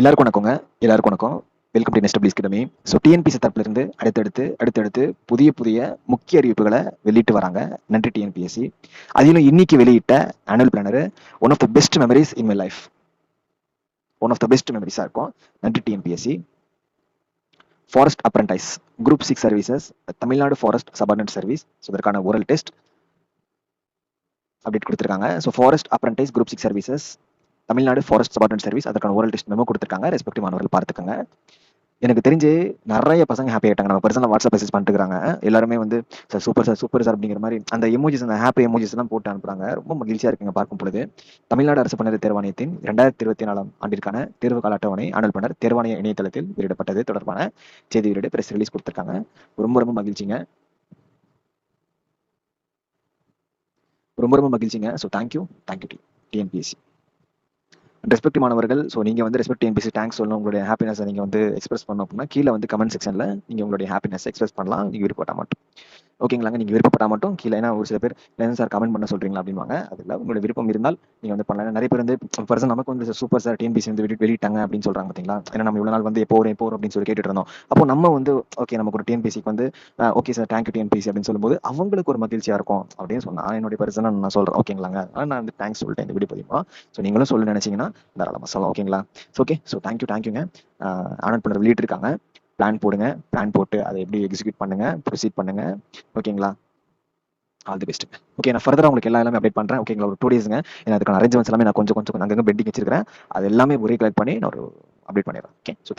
எல்லாருக்கும் வணக்கங்க. எல்லாருக்கும் வணக்கம். Welcome to Nest Plus so TNPSC தரப்புலேருந்து அடுத்தடுத்து அடுத்தடுத்து புதிய புதிய முக்கிய அறிவிப்புகளை வெளியிட்டு வராங்க. நன்றி டிஎன்பிஎஸ்சி அதிலும் இன்னைக்கு வெளியிட்ட annual planner one of the best memories in my life one of the best மெமரிஸாக இருக்கும். நன்றி TNPSC forest apprentice group six services Tamil Nadu forest subordinate service so இதற்கான ஓரல் டெஸ்ட் அப்டேட் கொடுத்துருக்காங்க. So forest apprentice group six services Tamil Nadu forest subordinate service அதற்கான oral test memo கொடுத்துருக்காங்க. Respective மாணவர்கள் பார்த்துக்கோங்க. எனக்கு தெரிஞ்சு நிறைய பசங்க ஹாப்பி ஆகிட்டாங்க நம்ம பர்சனல் வாட்ஸ்அப் மெசேஜ் பண்ணிட்டுருக்காங்க எல்லாருமே வந்து sir super sir super sir அப்படிங்கிற மாதிரி அந்த எமோஜிஸ் அந்த ஹாப்பி எமோஜிஸ் எல்லாம் போட்டு அனுப்புறாங்க. ரொம்ப மகிழ்ச்சியாக இருக்குங்க பார்க்கும் பொழுது. தமிழ்நாடு அரசு பணியர் தேர்வாணையத்தின் இரண்டாயிரத்தி இருபத்தி நாலாம் ஆண்டிற்கான தேர்வு கால அட்டவணை ஆனல் பண்ணர் தேர்வாணைய இணையதளத்தில் வெளியிடப்பட்டது. தொடர்பான செய்தி வெளியிட பிரஸ் ரிலீஸ் கொடுத்துருக்காங்க. ரொம்ப ரொம்ப மகிழ்ச்சிங்க. ரொம்ப ரொம்ப மகிழ்ச்சிங்க. So thank you thank you T TNPSC respect மாணவர்கள் ஸோ நீங்கள் வந்து ரெஸ்பெக்ட் எம்பிசி தேங்க்ஸ் சொல்லணும் உங்களுடைய ஹாப்பினஸை நீங்கள் வந்து எக்ஸ்பிரஸ் பண்ணணும் அப்படின்னா கீழே வந்து கமெண்ட் செக்ஷனில் நீங்கள் உங்களுடைய ஹாப்பினஸ் எக்ஸ்பிரஸ் பண்ணலாம். நீங்கள் விருப்பப்பட்டால் மட்டும். ஓகேங்களாங்க. நீங்கள் விருப்பப்பட்டால் மட்டும் கீழே ஏன்னா ஒரு சில பேர் என்ன சார் கமெண்ட் பண்ண சொல்கிறீங்களா அப்படின்வாங்க அதில் உங்களோட விருப்பம் இருந்தால் நீங்கள் வந்து பண்ணலாம். நிறைய பேர் வந்து பர்சன் நமக்கு வந்து சூப்பர் சார் டிஎன்பிசி வந்து விட்டு வெளியிட்டாங்க அப்படின்னு சொல்கிறாங்க பார்த்தீங்களா ஏன்னா நம்ம இவ்வளோ நாள் வந்து எப்போ வரும் எப்போ அப்படின்னு சொல்லி கேட்டுட்டு இருந்தோம். அப்போ நம்ம வந்து ஓகே நமக்கு ஒரு டிஎன்பிசிக்கு வந்து ஓகே சார் தேங்க்யூ டிஎன்பிசி அப்படின்னு சொல்லும்போது அவங்களுக்கு ஒரு மகிழ்ச்சியாக இருக்கும் அப்படின்னு சொன்னால் என்னுடைய பர்சனாக நான் சொல்கிறேன் ஓகேங்களாங்க. அதனால் நான் வந்து தேங்க்ஸ் சொல்லிட்டேன் இந்த வீடியோ பதிமா ஸோ நீங்களும் சொல்ல நினச்சிங்கன்னா தாராளமாக சொல்லலாம். ஓகேங்களா? ஓகே ஸோ தேங்க்யூ தேங்க்யூங்க ஆனட் பண்ண வெளியிட்டிருக்காங்க. பிளான் போடுங்க. பிளான் போட்டு அதை எப்படி எக்ஸிக்யூட் பண்ணுங்க ப்ரொசீட் பண்ணுங்க. ஓகேங்களா ஆல் தி பெஸ்ட் ஓகே நான் ஃபர்தராக உங்களுக்கு எல்லா எல்லாமே அப்டேட் பண்ணுறேன் ஓகேங்களா ஒரு டூ டேஸ்ங்க ஏன்னா அதுக்கான அரேஞ்ச்மெண்ட்ஸ் எல்லாமே நான் கொஞ்சம் கொஞ்சம் அங்கங்கே பெண்டிங் வச்சிருக்கிறேன். அது எல்லாமே ஒரே கலெக்ட் பண்ணி நான் ஒரு அப்டேட் பண்ணிடுறேன். Okay so